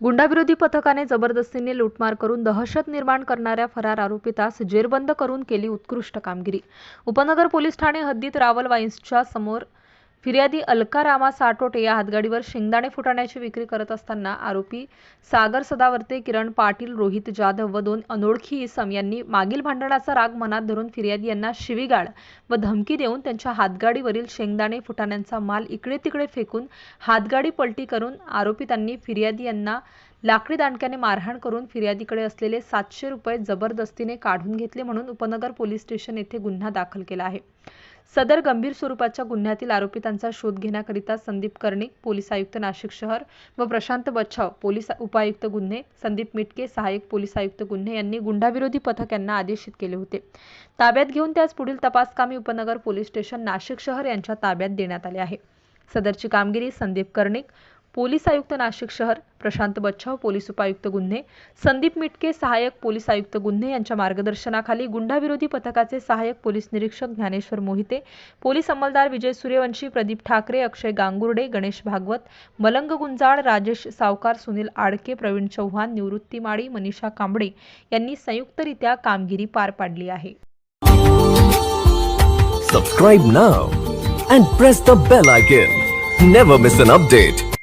गुंडाविरोधी पथकाने जबरदस्तीने लूटमार करून दहशत निर्माण करणाऱ्या फरार आरोपितास जेरबंद करून केली उत्कृष्ट कामगिरी. उपनगर पोलीस ठाणे हद्दीत रावल वाईन्सच्या समोर फिर्यादी अलका रामा साटोटे या हातगाडीवर शेंगदाणे फुटाण्याची विक्री करत असताना आरोपी सागर सदावर्ते किरण पाटील रोहित जाधव व दोन अनोळखी इसम यांनी मागील भांडणाचा राग मनात धरून फिर्यादी यांना शिवीगाळ व धमकी देऊन त्यांच्या हातगाडीवरील शेंगदाणे फुटाण्यांचा माल इकडे तिकडे फेकून हातगाडी पलटी करून आरोपी त्यांनी फिर्यादी यांना लाकडी दांडक्याने मारहाण करून फिर्यादीकडे असलेले सातशे रुपये जबरदस्तीने काढून घेतले म्हणून उपनगर पोलीस स्टेशन येथे गुन्हा दाखल केला आहे. सदर गंभीर स्वरूपाच्या गुन्ह्यातील आरोपितांचा शोध घेण्याकरिता संदीप कर्णिक पोलीस आयुक्त नाशिक शहर व प्रशांत बच्छाव पोलीस उपायुक्त गुन्हे संदीप मिटके सहाय्यक पोलीस आयुक्त गुन्हे यांनी गुंडाविरोधी पथक यांना आदेशित केले होते. ताब्यात घेऊन त्यास पुढील तपासकामी उपनगर पोलीस स्टेशन नाशिक शहर यांच्या ताब्यात देण्यात आले आहे. सदरची कामगिरी संदीप कर्णिक पोलीस आयुक्त नाशिक शहर प्रशांत बच्छाव पोलीस उपायुक्त गुन्हे संदीप मिटके सहाय्यक पोलीस आयुक्त गुन्हे यांच्या मार्गदर्शनाखाली गुंडाविरोधी पथकाचे सहाय्यक पोलीस निरीक्षक ज्ञानेश्वर मोहिते पोलीस अंमलदार विजय सूर्यवंशी प्रदीप ठाकरे अक्षय गांगुर्डे गणेश भागवत मलंग गुंजाळ राजेश सावकार सुनील आडके प्रवीण चव्हाण निवृत्ती माळी मनीषा कांबळे यांनी संयुक्तरित्या कामगिरी पार पाडली आहे Subscribe now and press the bell icon. Never miss an update.